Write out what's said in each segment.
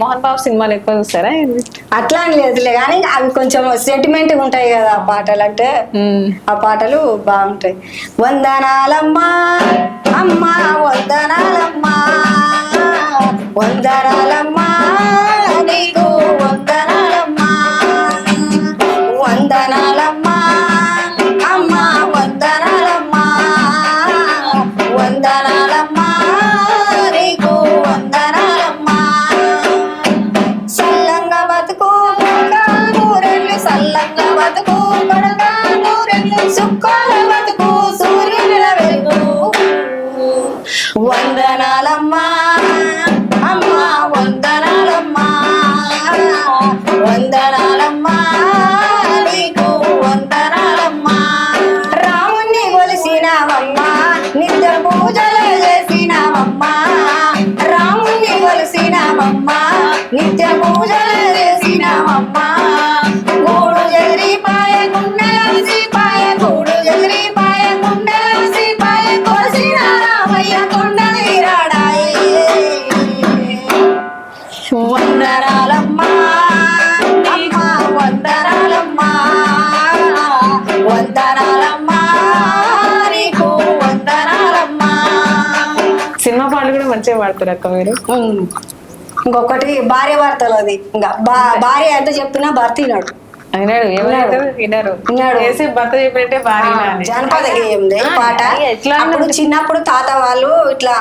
మోహన్ బాబు సినిమాలు ఎక్కువ చూస్తారా? అట్లా అని లేదులే కానీ అవి కొంచెం సెంటిమెంట్ ఉంటాయి కదా ఆ పాటలు అంటే. ఆ పాటలు బాగుంటాయి వందనాలమ్మా అమ్మా వందనాలమ్మా వందనాలమ్మా అక్క మీరు. ఇంకొకటి భార్య భర్తలు అది. ఇంకా భార్య ఎంత చెప్పినా భర్త వినాడు. అయినాడు ఏమన్నాడు వినరు. విన్నాడు. వేసి భర్త చెప్పినట్టే భార్య వినాలి. జానపద గేయంది ఆ, పాట. అప్పుడు చిన్నప్పుడు తాత వాళ్ళు ఇట్లా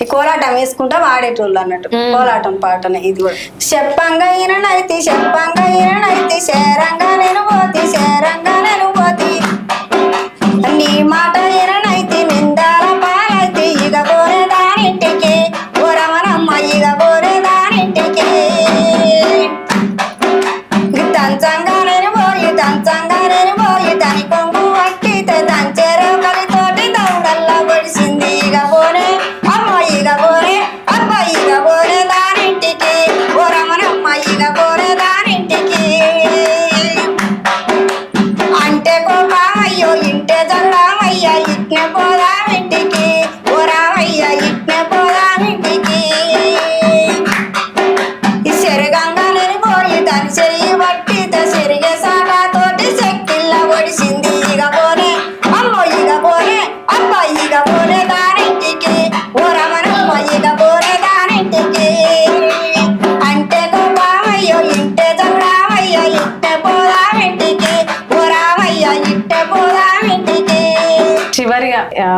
ఈ కోలాటం వేసుకుంటా వాడేటోళ్ళు అన్నట్టు. కోలాటం పాటనే ఇది కూడా. చెప్పంగా ఈయనైతే చెప్పంగా ఈయనైతే శరంగా నేను పోతి శరంగా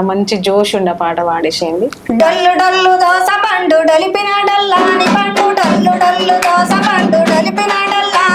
మంచి జోష్ ఉన్న పాట పాడేసింది డల్లు డల్లు దోస పండు డలిపిన డల్లాని పండు డల్లు డల్లు దోస పండు డలిపిన డల్లా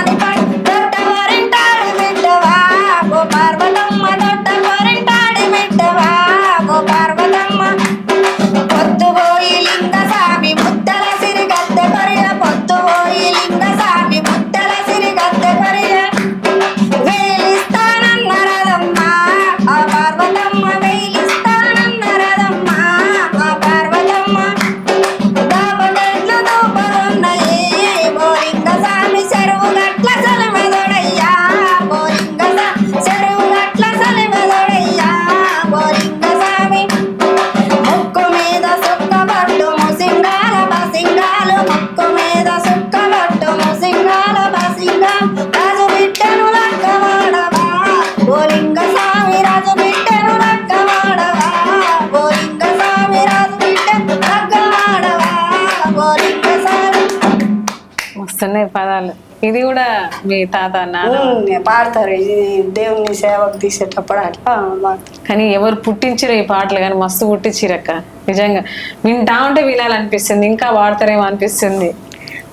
ఇది కూడా మీ తాత పాడతారు. ఇది దేవుని సేవకు తీసేటప్పుడు అట్లా. కానీ ఎవరు పుట్టించిరు ఈ పాటలు కానీ మస్తు పుట్టించిరక్క నిజంగా వింటా ఉంటే వినాలనిపిస్తుంది ఇంకా వాడతారేమో అనిపిస్తుంది.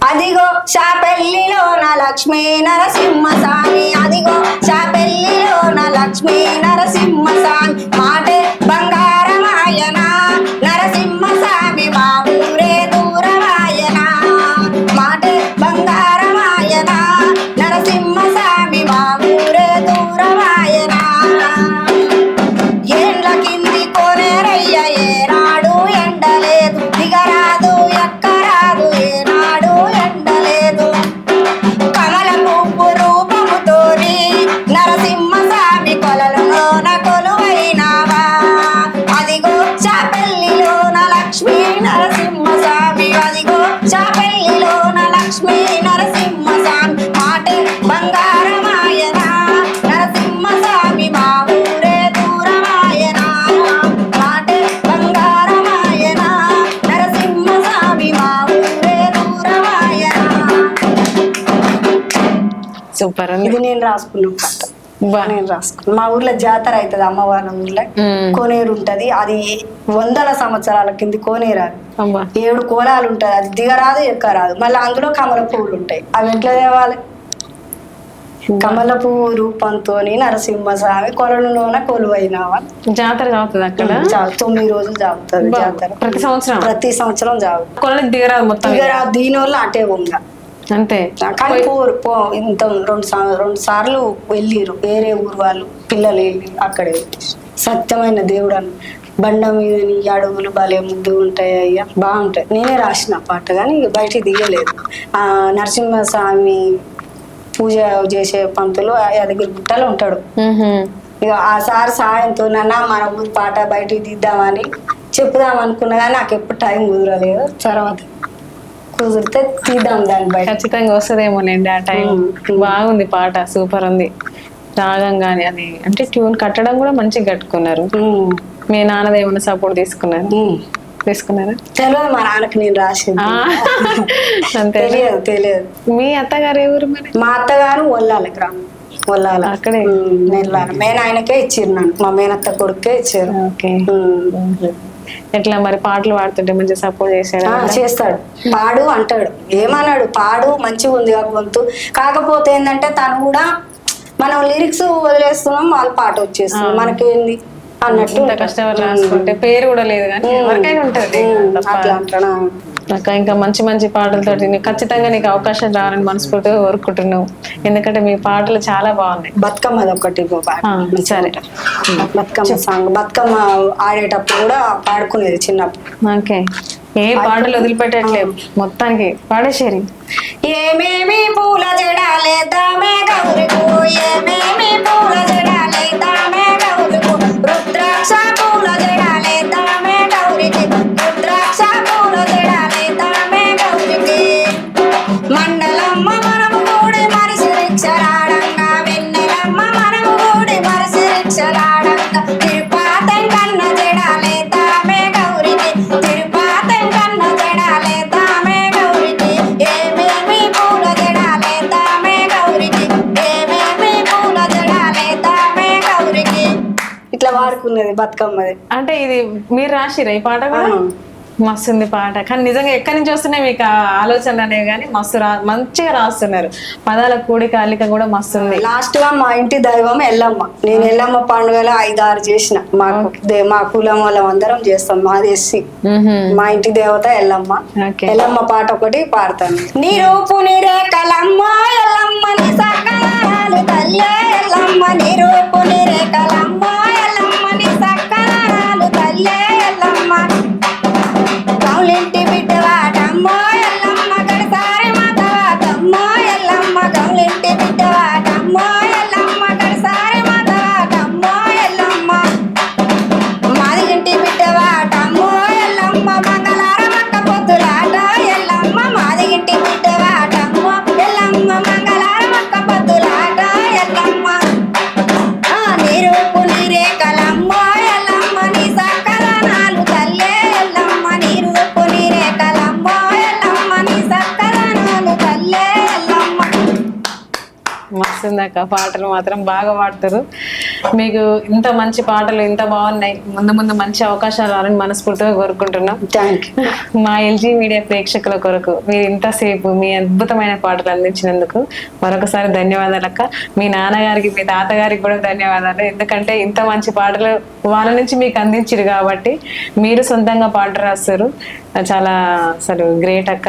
అదిగో షాపెల్లిలో నా లక్ష్మీ నరసింహ స్వామి అదిగో షాపెల్లిలో నా లక్ష్మీ నరసింహ స్వామి మాటే బంగారమాయన నరసింహ స్వామి మా సూపర్ ఉంది ఇది నేను రాసుకున్న పాట. బా. నేను రాసుకున్నా. మా ఊర్లో జాతర అవుతుంది అమ్మవారి ఊర్లో. కోనేరు ఉంటది. అది వందల సంవత్సరాల కింది కోనేరు ఏడు కోలాలు ఉంటాయి. అది దిగరాదు ఎక్కరాదు. మళ్ళీ అందులో కమల పువ్వులు ఉంటాయి. అవి ఎట్లా తేవాలి కమల పువ్వు రూపంతో నరసింహస్వామి కొలనులోన కొలువైనవా. జాతర అవుతుంది అక్కడ? తొమ్మిది రోజులు జాగుతుంది. జాతర. ప్రతి సంవత్సరం? ప్రతి సంవత్సరం జాగు కొలనికి దిగరాదు మొత్తం దిగరా దీని వల్ల అటే ఉంగ అంతే. కానీ పో పో ఇంత రెండు రెండు సార్లు వెళ్ళిరు వేరే ఊరు వాళ్ళు పిల్లలు వెళ్ళి అక్కడే. సత్యమైన దేవుడు అని బండ మీద నీ అడుగులు భలే ముద్దు ఉంటాయి అయ్యా. బాగుంటాయి. నేనే రాసిన పాట కానీ బయటికి దిగలేదు. ఆ నరసింహస్వామి పూజ చేసే పంతులు యాదగిరి గుట్టలో ఉంటాడు. ఇక ఆ సార్ సాయంతో నాన్న మన ఊరు పాట బయటికి తీద్దామని చెప్పుదాం అనుకున్నా కానీ నాకు ఎప్పుడు టైం కుదరలేదు. తర్వాత కుదిరితే తీద్దాం దాన్ని బయట. ఖచ్చితంగా వస్తుందేమోనండి ఆ టైం. బాగుంది పాట సూపర్ ఉంది. రాగం కానీ అది. అంటే ట్యూన్ కట్టడం కూడా మంచిగా కట్టుకున్నారు. మీ నాన్నది ఏమైనా సపోర్ట్ తీసుకున్నారు. తీసుకున్నారా? తెలియదు మా నాన్నకి నేను రాసింది. అంతే తెలియదు తెలియదు. మీ అత్తగారు మరి? మా అత్తగారు ఒల్లాల గ్రామం. ఒల్లాల అక్కడే. ఉమ్, నెల్లాల మేన ఆయనకే ఇచ్చిర్రు నన్ను. మా మేనత్త కొడుకే ఇచ్చారు. ఓకే. ఎట్లా మరి పాటలు పాడుతుంటే మంచిగా సపోర్ట్ చేశాడు? చేస్తాడు. పాడు అంటాడు. ఏమన్నాడు? పాడు మంచిగా ఉంది గొంతు. కాకపోతే ఏంటంటే తను కూడా మనం లిరిక్స్ వదిలేస్తున్నాం వాళ్ళ పాట వచ్చేస్తుంది. మనకేంది? అన్నట్టు కష్టపడి రాసుకుంటే పేరు కూడా లేదు కానీ ఎవరికైనా ఉంటది. అట్లా అంటాడా. అక్క ఇంకా మంచి మంచి పాటలతో నీకు ఖచ్చితంగా నీకు అవకాశం రావాలని మనస్ఫూర్తిగా కోరుకుంటున్నావు. ఎందుకంటే మీ పాటలు చాలా బాగున్నాయి. బతుకమ్మది ఒకటి సరే. బతుకమ్మ సాంగ్. బతుకమ్మ ఆడేటప్పుడు కూడా పాడుకునేది చిన్నప్పుడు. ఓకే. ఏ పాటలు వదిలిపెట్టట్లేవు. మొత్తానికి పాడేసేరి. ఏమేమి పూల జడాలేద్దామే గౌరికు ఏమేమి పూల బతుకమ్మది. అంటే ఇది మీరు రాసిరా ఈ పాట కూడా? ఆ. మస్తు ఉంది పాట. కానీ నిజంగా ఎక్కడి నుంచి వస్తున్నాయి మీకు ఆలోచనలు అనేవి కానీ మస్తు రా మంచిగా రాస్తున్నారు. పదాల కూడిక అల్లిక కూడా మస్తు ఉంది లాస్ట్గా మా ఇంటి దైవం ఎల్లమ్మ. నేను ఎల్లమ్మ పండుగలో ఐదు ఆరు చేసిన దే- మా కులం వాళ్ళం అందరం చేస్తాం. మాది ఎస్సి. మ్హూ. మా ఇంటి దేవత ఎల్లమ్మ. ఎల్లమ్మ పాట ఒకటి పాడతాను. నీ రూపు నీ రేఖలమ్మ ఎల్లమ్మ అక్క పాటలు మాత్రం బాగా పాడతారు. మీకు ఇంత మంచి పాటలు ఇంత బాగున్నాయి. ముందు ముందు మంచి అవకాశాలు రావాలని మనస్ఫూర్తిగా కోరుకుంటున్నాం. మా ఎల్జీ మీడియా ప్రేక్షకుల కొరకు మీరు ఇంతసేపు మీ అద్భుతమైన పాటలు అందించినందుకు మరొకసారి ధన్యవాదాలు అక్క మీ నాన్నగారికి మీ తాతగారికి కూడా ధన్యవాదాలు. ఎందుకంటే ఇంత మంచి పాటలు వాళ్ళ నుంచి మీకు అందించారు కాబట్టి మీరు సొంతంగా పాట రాస్తారు. చాలా అసలు గ్రేట్ అక్క.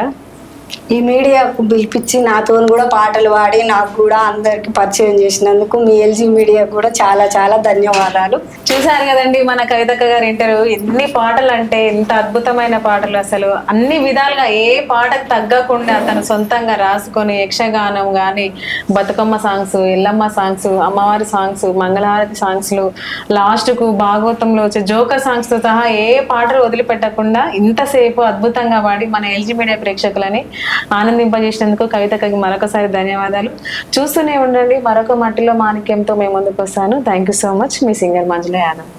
ఈ మీడియాకు పిలిపించి నాతో కూడా పాటలు పాడి నాకు కూడా అందరికి పరిచయం చేసినందుకు మీ ఎల్జీ మీడియా కూడా చాలా చాలా ధన్యవాదాలు. చూసారు కదండి మన కవితక్క గారి ఇంటర్వ్యూ. ఎన్ని పాటలు అంటే ఎంత అద్భుతమైన పాటలు అసలు. అన్ని విధాలుగా ఏ పాటకు తగ్గకుండా తను సొంతంగా రాసుకొని యక్షగానం కానీ బతుకమ్మ సాంగ్స్ ఎల్లమ్మ సాంగ్స్ అమ్మవారి సాంగ్స్ మంగళహారతి సాంగ్స్లు లాస్ట్కు భాగవతంలో వచ్చే జోకర్ సాంగ్స్తో సహా ఏ పాటలు వదిలిపెట్టకుండా ఇంతసేపు అద్భుతంగా పాడి మన ఎల్జీ మీడియా ప్రేక్షకులని ఆనందింపజేసినందుకు కవితక్కకి మరొకసారి ధన్యవాదాలు. చూస్తూనే ఉండండి. మరొక మట్టిలో మాణిక్యంతో మేము ముందుకు వస్తాను. థ్యాంక్ యూ సో మచ్ మీ సింగర్ మంజుల Savannah.